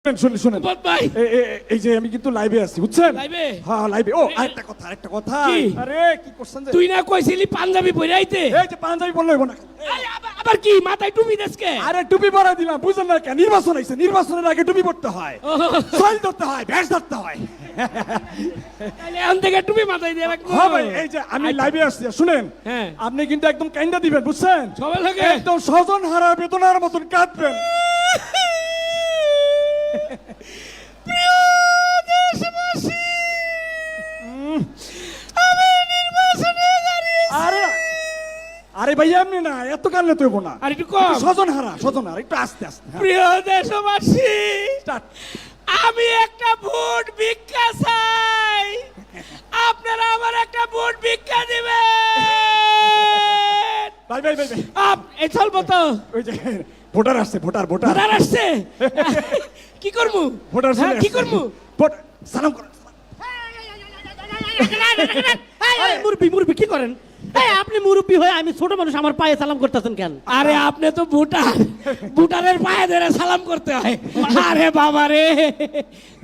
শুনেন, শুনেন শুনেন। বদ ভাই। এ- এ- এ- এই যে আমি কিন্তু লাইভে আছি বুঝছেন? লাইভে? হ্যাঁ লাইভে ও আরেকটা কথা আরেকটা কথা। আরে কি করছেন তুই না কইছিলি পাঞ্জাবি পরাইতে এই যে পাঞ্জাবি বললে হইব না আবার- কি? মাথায় টুপি দেশকে? আরে টুপি পরা দিলাম বুঝলেন না কেন? নির্বাচন নির্বাচনের আগে টুপি পড়তে হয়। ধরতে হয় ভ্যাস ধরতে হয়। তাহলে এখন থেকে টুপি মাথায় দিয়ে রাখব। হ্যাঁ ভাই এই যে আমি লাইভে আসছি শুনেন হ্যাঁ। আপনি কিন্তু একদম কাইন্ডা দিবেন বুঝছেন? সবাই লাগে? একদম স্বজন হারা বেদনার মতন কাঁদবেন। আরে আরে ভাইয়া এমনি না এত কান্না তুইব না। আর একটু কম। স্বজন হারা স্বজন হারা একটু আস্তে আস্তে হ্যাঁ। প্রিয় দেশবাসী আমি একটা ভোট ভিক্ষা চাই। আপনারা আমার একটা ভোট ভিক্ষা দিবেন। ভাই ভাই ভাই আপ এই চলবো তো ওই যে ভোটার আসছে ভোটার ভোটার ভোটার আসছে কি করব ভোটার হ্যাঁ, কি করব ভোট সালাম করুন মুরবি মুরবি কি করেন আপনি মুরব্বি হয়ে আমি ছোট মানুষ আমার পায়ে সালাম করতেছেন কেন? আরে আপনি তো ভুটার ভুটানের পায়ে ধরে সালাম করতে হয়। আরে বাবা রে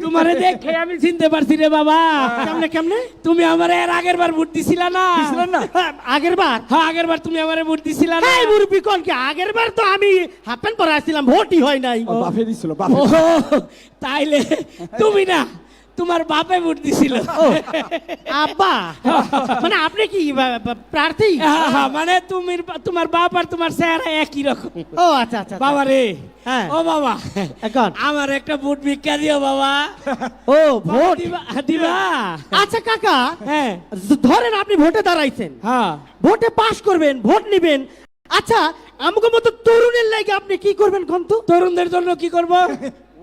তোমারে দেখে আমি চিনতে পারছি রে বাবা। কেমনে কেমনে? তুমি আমার এর আগের বার ভোট দিছিলা না? দিছিলেন না? হ্যাঁ, আগের বার? হ্যাঁ আগের বার তুমি আমারে ভোট দিছিলা না? এই মুরব্বি কোন কি? আগের বার তো আমি হাফ প্যান্ট পরে আসছিলাম ভোটই হয় নাই। বাফে দিছিল বাফে। তাইলে তুমি না তোমার বাপে ভোট দিছিল। আব্বা? মানে আপনি কি প্রার্থী? হ্যাঁ, হ্যাঁ, মানে তুমি তোমার বাপ আর তোমার চেহারা একই রকম। ও আচ্ছা আচ্ছা বাবা রে হ্যাঁ। ও বাবা এখন আমার একটা ভোট ভিক্ষা দিও বাবা। ও ভোট? দিবা দিবা। আচ্ছা কাকা হ্যাঁ। ধরেন আপনি ভোটে দাঁড়াইছেন। হ্যাঁ। ভোটে পাশ করবেন ভোট নিবেন। আচ্ছা আমাকে মতো তরুণের লাগে আপনি কি করবেন কন্ত? তরুণদের জন্য কি করব?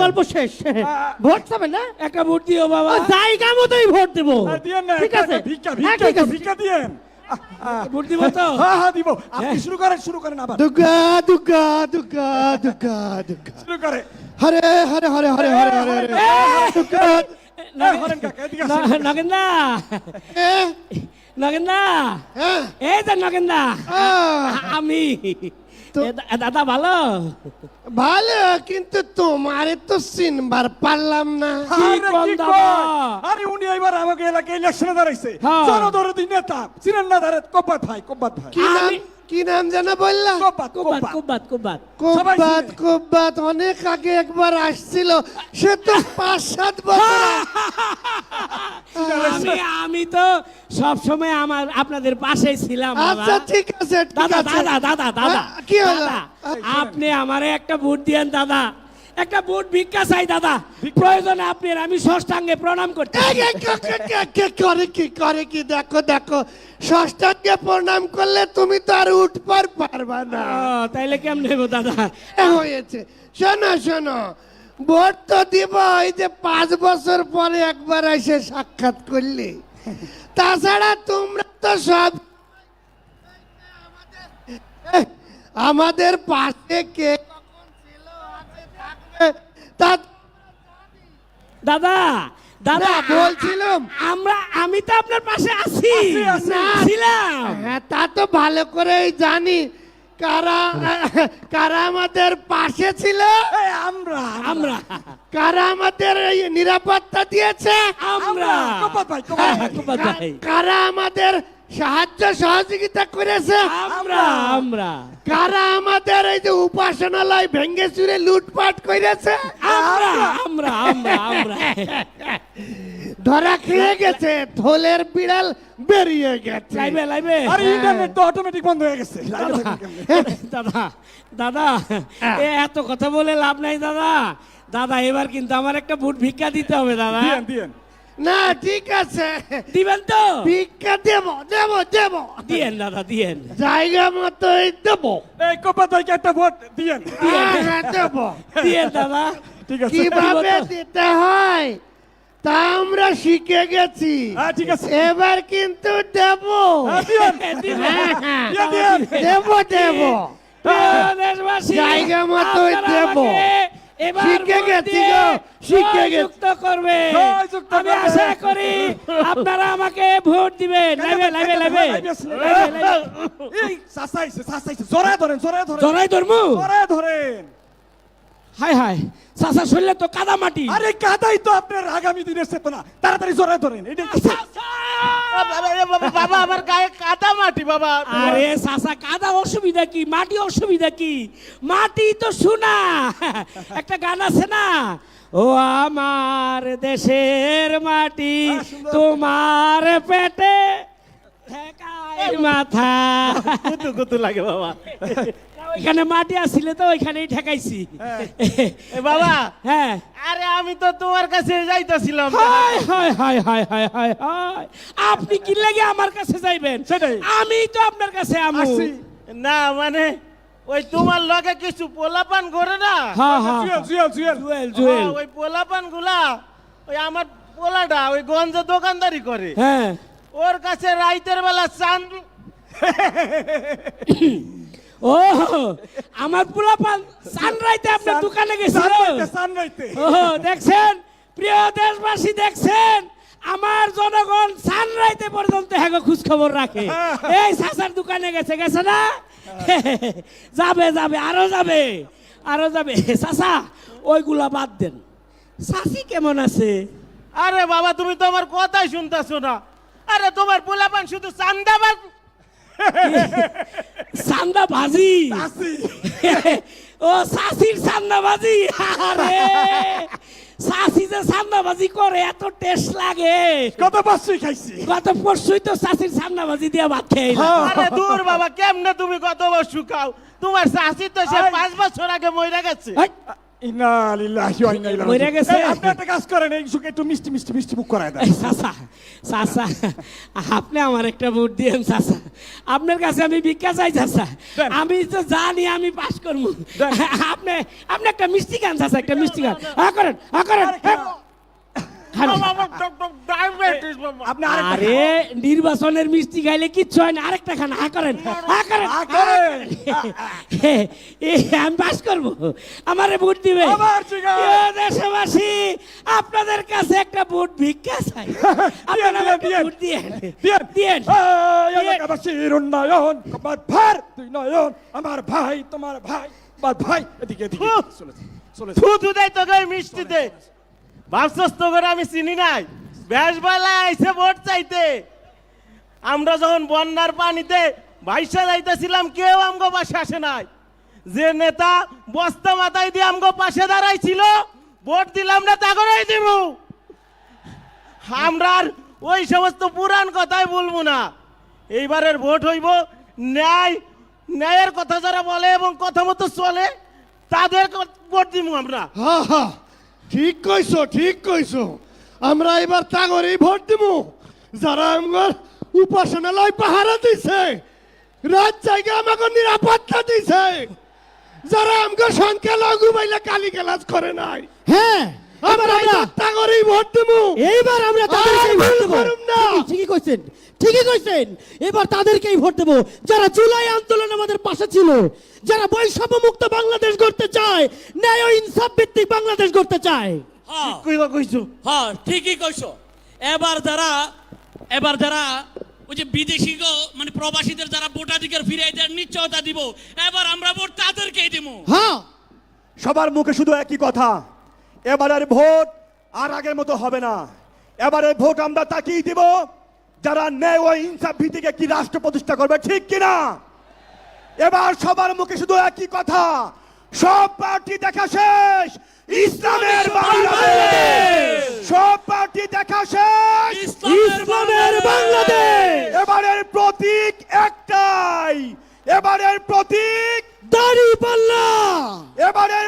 গল্প শেষ। ভোট চাবেন না? একটা ভোট দিও বাবা। জায়গা মতোই ভোট দেবো। ঠিক আছে। ভিক্ষা হ্যাঁ, ভিক্ষা ঠিক আছে। ভিক্ষা দিয়েন। ভোট দিব তো? হ্যাঁ হ্যাঁ দিব। আপনি শুরু করেন শুরু করেন আবার। দুর্গা দুর্গা দুর্গা দুর্গা দুর্গা শুরু করে। হরে হরে হরে হরে নগেন্দা। নগেন্দা। এই যে নগেন্দা। আমি। দাদা ভালো? ভালো কিন্তু তোমার তো চিনবার পারলাম না। আরে, উনি এবার আমাকে এলাকায় ইলেকশনে দাঁড়াইছে। হ্যাঁ। জনদরদি নেতা চিনেন না দাঁড়াত কব্বাত ভাই কব্বাত ভাই। কি নাম জানা যেন বললা? কুব্বাত কুব্বাত কুব্বাত কুব্বাত। অনেক আগে একবার আসছিল। সে তো পাঁচ সাত বছর। আমি আমি তো সব সময় আমার আপনাদের পাশে ছিলাম আচ্ছা ঠিক আছে দাদা দাদা দাদা দাদা। কি হলো? আচ্ছা। আপনি আমারে একটা ভোট দিয়েন দাদা। একটা ভোট ভিক্ষা চাই দাদা। প্রয়োজনে আপনি আমি ষষ্ঠাঙ্গে প্রণাম করতে করে কি করে কি? দেখো দেখো। ষষ্ঠাঙ্গে প্রণাম করলে তুমি তো আর উঠবার পারবা না। তাইলে কেমন নেব দাদা? হয়েছে। শোনো শোনো। ভোট তো দিব এই যে পাঁচ বছর পরে একবার এসে সাক্ষাৎ করলে। তাছাড়া তোমরা তো সব আমাদের পাশে কে কখন ছিল, আছে, থাকবে, তা দাদা দাদা বলছিলাম। আমরা আমি তো আপনার পাশে আছি। ছিলাম। হ্যাঁ তা তো ভালো করেই জানি। কারা কারা আমাদের পাশে ছিল? আমরা আমরা। কারা আমাদের নিরাপত্তা দিয়েছে? আমরা। ভাই কারা আমাদের সাহায্য সহযোগিতা করেছে। আমরা। আমরা। কারা আমাদের এই যে উপাসনালয় ভেঙ্গে চুরে লুটপাট করেছে? আমরা। আমরা আমরা আমরা। ধরা খেয়ে গেছে থলের বিড়াল বেরিয়ে গেছে। লাইবে লাইবে। আরে ইন্টারনেট তো অটোমেটিক বন্ধ হয়ে গেছে? দাদা দাদা এ এত কথা বলে লাভ নাই দাদা। দাদা এবার কিন্তু আমার একটা বুট ভিক্ষা দিতে হবে দাদা। দিয়েন। না ঠিক আছে। দিবেন তো? ভিক্ষা দেব দেব দেব। দিয়েন দাদা দিয়েন। জায়গা মতোই দেব। এই ভাইকে একটা ভোট দিয়েন। হ্যাঁ, হ্যাঁ, দেব। দিয়েন দাদা। ঠিক আছে। কীভাবে দিতে হয়? তা আমরা শিখে গেছি। হ্যাঁ ঠিক আছে। এবার কিন্তু দেব। দেব। দেব জায়গা মতোই আপনারা দেব। শিখে গেছি গো, শিখে গেছি। করবে। আমি। আশা করি আপনারা আমাকে ভোট দিবেন। লাইবে লাইবে, লাইবে। এই সাসাইছে সাসাইছে। জোরে ধরেন জোরে ধরেন। জোরে ধরমু? জোরে ধরেন। হাই হাই চাচা শরীরে তো কাদা মাটি। আরে কাদাই তো আপনার আগামী দিনের চেতনা। তাড়াতাড়ি জোরে ধরেন চাচা! বাবা আমার গায়ে কাদা মাটি বাবা। আরে সাসা কাদা অসুবিধা কি? মাটি অসুবিধা কি? মাটি তো শোনা একটা গান আছে না? ও আমার দেশের মাটি হ্যাঁ, তোমার পেটে ঠেকায় মাথা। কুতু কুতু লাগে বাবা। ওইখানে মাটি আসছিলে তো ওইখানেই ঠেকাইছি। বাবা হ্যাঁ। আরে আমি তো তোমার কাছে যাইতাছিলাম। হায় হায় হায় হায় হায় হায় হায়। আপনি কি লাগে আমার কাছে যাইবেন? সেটাই। আমি তো আপনার কাছে আমু। না মানে ওই তোমার লগে কিছু পোলাপান করে না? হ্যাঁ হ্যাঁ হ্যাঁ, ওই পোলাপানগুলা ওই আমার পোলাটা ওই গঞ্জ দোকানদারি করে। হ্যাঁ। ওর কাছে রাইতের বেলা চান ও আমার পোলাপান সানরাইতে আপনার দোকানে গেছিল। সানরাইতে ও দেখছেন? প্রিয় দেশবাসী দেখছেন? আমার জনগণ সানরাইতে পর্যন্ত হ্যাঁ খোঁজ খবর রাখে। এই সাসার দোকানে গেছে গেছে না? যাবে যাবে আরও যাবে আরও যাবে। সাসা ওইগুলা বাদ দেন। সাসি কেমন আছে? আরে বাবা তুমি তো আমার কথাই শুনতেছো না। আরে তোমার পোলাপান শুধু চান্দাবাজ সান্দা ভাজি ও সাসির সান্দাবাজি আরে সাসি যে সান্দাবাজি করে এত টেস্ট লাগে। কত পাঁচশোই খাইছি। গত পরশুই তো সাসির সান্দাবাজি দিয়ে ভাত খেয়ে আরে দূর বাবা কেমনে তুমি কত বছর খাও? তোমার শাশি তো সে। পাঁচ বছর আগে মরে গেছে। আপনি আমার একটা ভোট দিয়েন আপনার কাছে আমি ভিক্ষা চাই আমি তো জানি আমি পাস করব। আপনি আপনি একটা মিষ্টি গান চাষা একটা মিষ্টি গান হ্যাঁ করেন হ্যাঁ করেন। আরে। নির্বাচনের মিষ্টি খাইলে কিচ্ছু হয় না। আরেকটা খান। হা করেন হা করেন। আমি পাস করব। আমারে ভোট দিবে। দেশবাসী আপনাদের কাছে একটা ভোট ভিক্ষা চাই। আপনারা ভোট দিয়েন। দিয়েন। এলাকাবাসীর উন্নয়ন আমার ভার দুই নয়ন আমার ভাই তোমার ভাই ভাই। এদিকে এদিকে ফুহ। চলেছে চলেছে থু থু দেয় তোকে ওই মিষ্টিতে। ভাবছস করে আমি চিনি নাই। বেশবেলা আইসে ভোট চাইতে। আমরা যখন বন্যার পানিতে ভাইসা যাইতেছিলাম, কেউ আমগো পাশে আসে নাই। যে নেতা বস্তা মাথায় দিয়ে আমগো পাশে দাঁড়াইছিল, ভোট দিলাম না, তা করেই দিব। আমরা আর ওই সমস্ত পুরাণ কথাই বলব না। এইবারের ভোট হইব, ন্যায়, ন্যায়ের কথা যারা বলে এবং কথা মতো চলে, তাদের ভোট দিব আমরা। হা হা। ঠিক কইছো ঠিক কইছো। আমরা এবার তাগরেই ভোট দিব যারা আমার উপাসনালয় পাহারা দিছে রাত জায়গা আমাকে নিরাপত্তা দিছে। যারা আমাকে সংখ্যালঘু বাইলে কালি ক্লাস করে নাই। হ্যাঁ আমরা তাগরেই ভোট দিব এইবার আমরা আর ভোট দেবো। ঠিকই কইছেন। ঠিকই কইছেন। এবার তাদেরকেই ভোট দেবো। যারা জুলাই আন্দোলন আমাদের পাশে ছিল যারা বৈষম্য মুক্ত বাংলাদেশ গড়তে চায় ন্যায় ও ইনসাফ ভিত্তিক বাংলাদেশ গড়তে চায়। ঠিক কইবা কইছো। হ্যাঁ ঠিকই কইছো। এবার যারা এবার যারা ওই যে বিদেশি গো- মানে প্রবাসীদের যারা ভোটাধিকার ফিরিয়ে দেওয়ার নিশ্চয়তা দিব এবার আমরা ভোট তাদেরকেই দিব। হ্যাঁ। সবার মুখে শুধু একই কথা এবারের ভোট আর আগের মতো হবে না। এবারের ভোট আমরা তাকেই দিব যারা ন্যায় ও ইনসাফ ভিত্তিক একটি রাষ্ট্র প্রতিষ্ঠা করবে ঠিক কিনা? এবার সবার মুখে শুধু একই কথা সব পার্টি দেখা শেষ ইসলামের বাংলাদেশ। সব পার্টি দেখা শেষ ইসলামের বাংলাদেশ। এবারের প্রতীক একটাই এবারের প্রতীক দাড়ি পাল্লা। এবারের